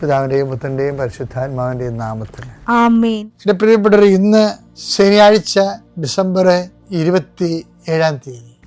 പിതാവിന്റെയും പുത്രന്റെയും പരിശുദ്ധാത്മാവിന്റെയും നാമത്തിൽ. പ്രിയപ്പെട്ടവർ ഇന്ന് ശനിയാഴ്ച ഡിസംബർ ഇരുപത്തി ഏഴാം തീയതി.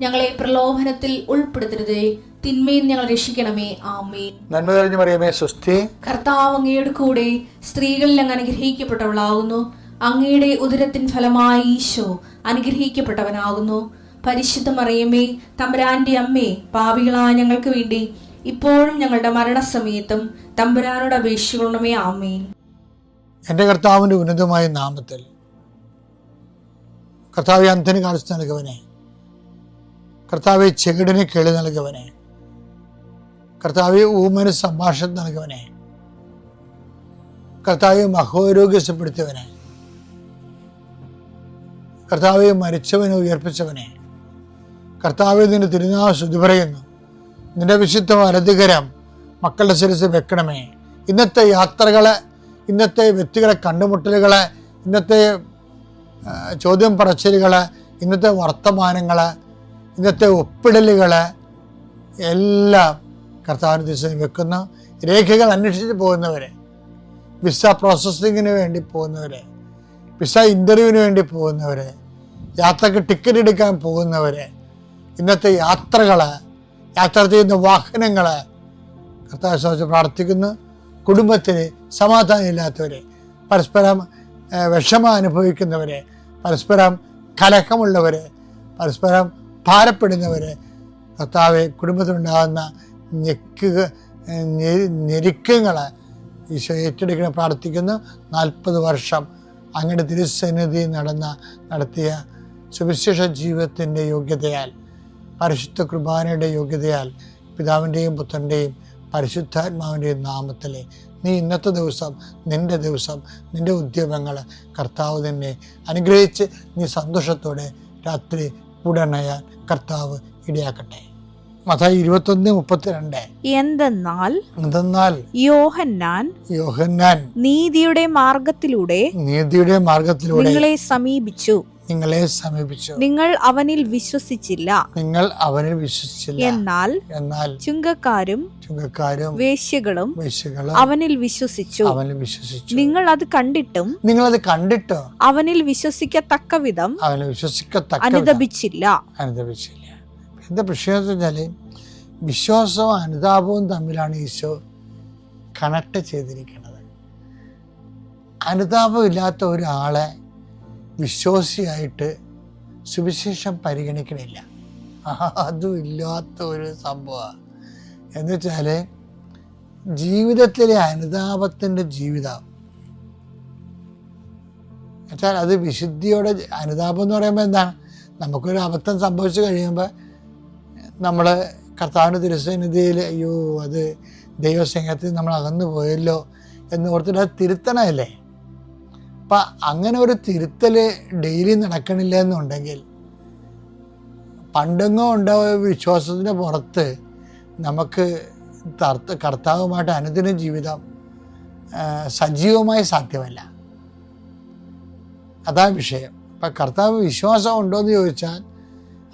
ഞങ്ങളെ പ്രലോഭനത്തിൽ ഉൾപ്പെടുത്തരുതേ. തിന്മയിൽ ഞങ്ങൾ രക്ഷിക്കണമേ. ആമേ നന്മ തെളിഞ്ഞു മറിയമേ സ്വസ്തി. കർത്താവ് അങ്ങയുടെ കൂടെ സ്ത്രീകളിൽ അങ്ങ് അനുഗ്രഹിക്കപ്പെട്ടവളാകുന്നു. അങ്ങയുടെ ഉദരത്തിൻ ഫലമായി ഈശോ അനുഗ്രഹിക്കപ്പെട്ടവനാകുന്നു. പരിശുദ്ധ മറിയമേ തമ്പുരാന്റെ അമ്മേ പാപികളായ ഞങ്ങൾക്ക് വേണ്ടി ഇപ്പോഴും ഞങ്ങളുടെ മരണസമയത്തും തമ്പുരാനോട് അപേക്ഷിക്കണമേ. ആമേൻ. എന്റെ കർത്താവിന്റെ ഉന്നതമായ നാമത്തിൽ. കർത്താവ് അന്ധന് കാണിച്ചു നൽകുവനെ. കർത്താവെ ചെകിടിന് കേളി നൽകവനെ. കർത്താവെ ഊമന് സംഭാഷണം നൽകവനെ. കർത്താവെ മഹോരോഗ്യസപ്പെടുത്തിയവനെ. കർത്താവെ മരിച്ചവനെ ഉയർപ്പിച്ചവനെ. കർത്താവെ നിന്റെ തിരുനാൾ ശുതി പറയുന്നു നിന്റെ വിശുദ്ധ വലതുകരം മക്കളുടെ ശിരസ് വെക്കണമേ. ഇന്നത്തെ യാത്രകളെ ഇന്നത്തെ വ്യക്തികളെ കണ്ടുമുട്ടലുകളെ ഇന്നത്തെ ചോദ്യം പറച്ചിലുകൾ ഇന്നത്തെ വർത്തമാനങ്ങൾ ഇന്നത്തെ ഒപ്പിടലുകളെ എല്ലാം കർത്താവിന് ദിവസം വെക്കുന്ന രേഖകൾ അന്വേഷിച്ച് പോകുന്നവരെ വിസ പ്രോസസ്സിങ്ങിന് വേണ്ടി പോകുന്നവരെ വിസ ഇന്റർവ്യൂവിന് വേണ്ടി പോകുന്നവരെ യാത്രയ്ക്ക് ടിക്കറ്റ് എടുക്കാൻ പോകുന്നവരെ ഇന്നത്തെ യാത്രകൾ യാത്ര ചെയ്യുന്ന വാഹനങ്ങൾ കർത്താവ് സംബന്ധിച്ച് പ്രാർത്ഥിക്കുന്നു. കുടുംബത്തിന് സമാധാനം ഇല്ലാത്തവരെ പരസ്പരം വിഷമം അനുഭവിക്കുന്നവരെ പരസ്പരം കലഹമുള്ളവരെ പരസ്പരം ഭാരപ്പെടുന്നവരെ കർത്താവെ കുടുംബത്തിലുണ്ടാകുന്ന ഞെക്കുക ഞെരുക്കങ്ങൾ ഈശോ ഏറ്റെടുക്കണ പ്രാർത്ഥിക്കുന്നു. നാൽപ്പത് വർഷം അങ്ങയുടെ തിരുസന്നിധി നടന്ന നടത്തിയ സുവിശേഷ ജീവിതത്തിന്റെ യോഗ്യതയാൽ പരിശുദ്ധ കുർബാനയുടെ യോഗ്യതയാൽ പിതാവിന്റെയും പുത്രന്റെയും പരിശുദ്ധാത്മാവിന്റെയും നാമത്തിൽ നീ ഇന്നത്തെ ദിവസം നിന്റെ ദിവസം നിന്റെ ഉദ്യമങ്ങൾ കർത്താവ് തന്നെ അനുഗ്രഹിച്ച് നീ സന്തോഷത്തോടെ രാത്രി ഉടനയാൻ കർത്താവ് ഇടയാക്കട്ടെ. മതായി ഇരുപത്തൊന്ന് മുപ്പത്തിരണ്ട്. എന്തെന്നാൽ എന്തെന്നാൽ യോഹന്നാൻ യോഹന്നാൻ നീതിയുടെ മാർഗത്തിലൂടെ നീതിയുടെ മാർഗത്തിലൂടെ നിങ്ങളെ സമീപിച്ചു. നിങ്ങളെ സമീപിച്ചു. നിങ്ങൾ അവനിൽ വിശ്വസിച്ചില്ല. നിങ്ങൾ അവനിൽ വിശ്വസിച്ചില്ല. എന്നാൽ എന്നാൽ ചുങ്കക്കാരും ചുങ്കക്കാരും വേശ്യകളും വേശ്യകളും അവനിൽ വിശ്വസിച്ചു. അവനിൽ വിശ്വസിച്ചു. നിങ്ങൾ അത് കണ്ടിട്ടും നിങ്ങൾ അത് കണ്ടിട്ടോ അവനിൽ വിശ്വസിക്കത്തക്ക വിധം അവനെ വിശ്വസിക്കത്തക്ക അനുദപിച്ചില്ല. അനുദപിച്ചില്ല. എന്താ പ്രശ്നം വെച്ചാൽ വിശ്വാസവും അനുതാപവും തമ്മിലാണ് ഈശോ കണക്ട് ചെയ്തിരിക്കുന്നത്. അനുതാപം ഇല്ലാത്ത ഒരാളെ വിശ്വാസിയായിട്ട് സുവിശേഷം പരിഗണിക്കണില്ല. അതും ഇല്ലാത്ത ഒരു സംഭവമാണ് എന്നുവെച്ചാൽ ജീവിതത്തിലെ അനുതാപത്തിന്റെ ജീവിതം. എന്നുവെച്ചാൽ അത് വിശുദ്ധിയോടെ അനുതാപം എന്ന് പറയുമ്പോൾ എന്താണ്? നമുക്കൊരു അബദ്ധം സംഭവിച്ചു കഴിയുമ്പോൾ നമ്മൾ കർത്താവിന്റെ തിരുസന്നിധിയിൽ അയ്യോ അത് ദൈവസ്നേഹത്തിൽ നമ്മൾ അകന്നു പോയല്ലോ എന്ന് ഓർത്തിട്ട് അത് തിരുത്തണമല്ലേ? അപ്പം അങ്ങനെ ഒരു തിരുത്തൽ ഡെയിലി നടക്കണില്ല എന്നുണ്ടെങ്കിൽ പണ്ടെങ്ങോ ഉണ്ടായ വിശ്വാസത്തിന്റെ പുറത്ത് നമുക്ക് തർത്ത കർത്താവുമായിട്ട് അനുദിന ജീവിതം സജീവമായി സാധ്യമല്ല. അതാ വിഷയം. അപ്പം കർത്താവ് വിശ്വാസം ഉണ്ടോ എന്ന് ചോദിച്ചാൽ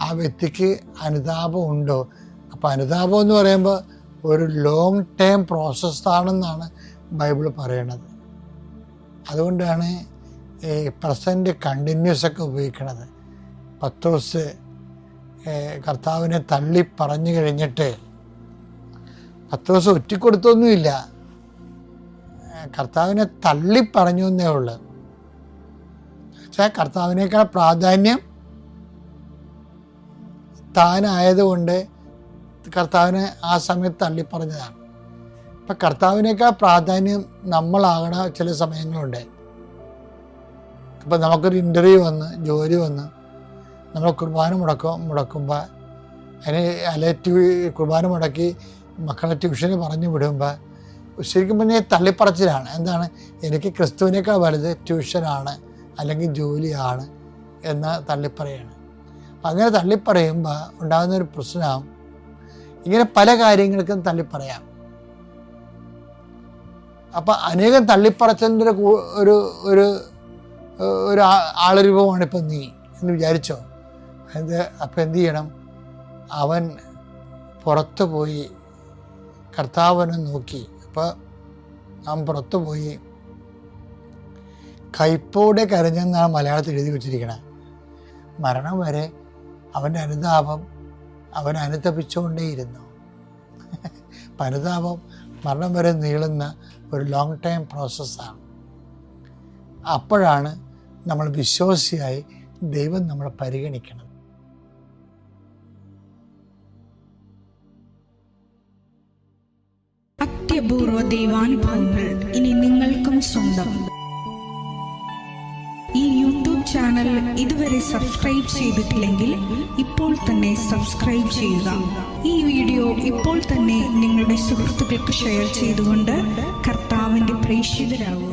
ആ വ്യക്തിക്ക് അനുതാപം ഉണ്ടോ? അപ്പം അനുതാപം എന്ന് പറയുമ്പോൾ ഒരു ലോങ് ടേം പ്രോസസ്സാണെന്നാണ് ബൈബിൾ പറയണത്. അതുകൊണ്ടാണ് ഈ പ്രസന്റ് കണ്ടിന്യൂസ് ഒക്കെ ഉപയോഗിക്കണത്. പത്തോസ് കർത്താവിനെ തള്ളി പറഞ്ഞു കഴിഞ്ഞിട്ട് പത്തോസ് ഒറ്റിക്കൊടുത്തൊന്നുമില്ല. കൊടുത്തൊന്നുമില്ല കർത്താവിനെ തള്ളി പറഞ്ഞു എന്നേ ഉള്ളൂ. വെച്ചാൽ കർത്താവിനേക്കാൾ പ്രാധാന്യം താനായതുകൊണ്ട് കർത്താവിനെ ആ സമയത്ത് തള്ളിപ്പറഞ്ഞതാണ് അപ്പം കർത്താവിനേക്കാൾ പ്രാധാന്യം നമ്മളാകണ ചില സമയങ്ങളുണ്ട്. അപ്പം നമുക്കൊരു ഇന്റർവ്യൂ വന്ന് ജോലി വന്ന് നമ്മൾ കുർബാന മുടക്കും മുടക്കുമ്പോൾ അതിന് അല്ലെ കുർബാന മുടക്കി മക്കളെ ട്യൂഷന് പറഞ്ഞു വിടുമ്പോൾ ശരിക്കും പറഞ്ഞാൽ തള്ളിപ്പറച്ചിലാണ്. എന്താണ്? എനിക്ക് ക്രിസ്തുവിനേക്കാൾ വലുത് ട്യൂഷനാണ് അല്ലെങ്കിൽ ജോലിയാണ് എന്ന് തള്ളിപ്പറയാണ്. അങ്ങനെ തള്ളിപ്പറയുമ്പോൾ ഉണ്ടാകുന്ന ഒരു പ്രശ്നം ഇങ്ങനെ പല കാര്യങ്ങൾക്കും തള്ളിപ്പറയാം. അപ്പം അനേകം തള്ളിപ്പറച്ചതിന്റെ ഒരു ഒരു ഒരു ആളരൂപമാണ് ഇപ്പം നീ എന്ന് വിചാരിച്ചോ? അത് അപ്പം എന്ത് ചെയ്യണം? അവൻ പുറത്തു പോയി കർത്താവിനെ നോക്കി. അപ്പോൾ അവൻ പുറത്തു പോയി കൈപ്പോടെ കരഞ്ഞെന്നാണ് മലയാളത്തിൽ എഴുതി വെച്ചിരിക്കുന്നത് മരണം വരെ അവന്റെ അനുതാപം അവൻ അനുതപിച്ചുകൊണ്ടേയിരുന്നു. അനുതാപം മരണം വരെ നീളുന്ന ഒരു ലോങ് ടൈം പ്രോസസ്സാണ് അപ്പോഴാണ് നമ്മൾ വിശ്വാസിയായി ദൈവം നമ്മളെ പരിഗണിക്കണം അത്യപൂർവ ദൈവാനുഭവങ്ങൾ ഇനി നിങ്ങൾക്കും സ്വന്തം. ഈ യൂട്യൂബ് ചാനൽ ഇതുവരെ സബ്സ്ക്രൈബ് ചെയ്തിട്ടില്ലെങ്കിൽ ഇപ്പോൾ തന്നെ സബ്സ്ക്രൈബ് ചെയ്യുക. ഈ വീഡിയോ ഇപ്പോൾ തന്നെ നിങ്ങളുടെ സുഹൃത്തുക്കൾക്ക് ഷെയർ ചെയ്തുകൊണ്ട് preenchidrão.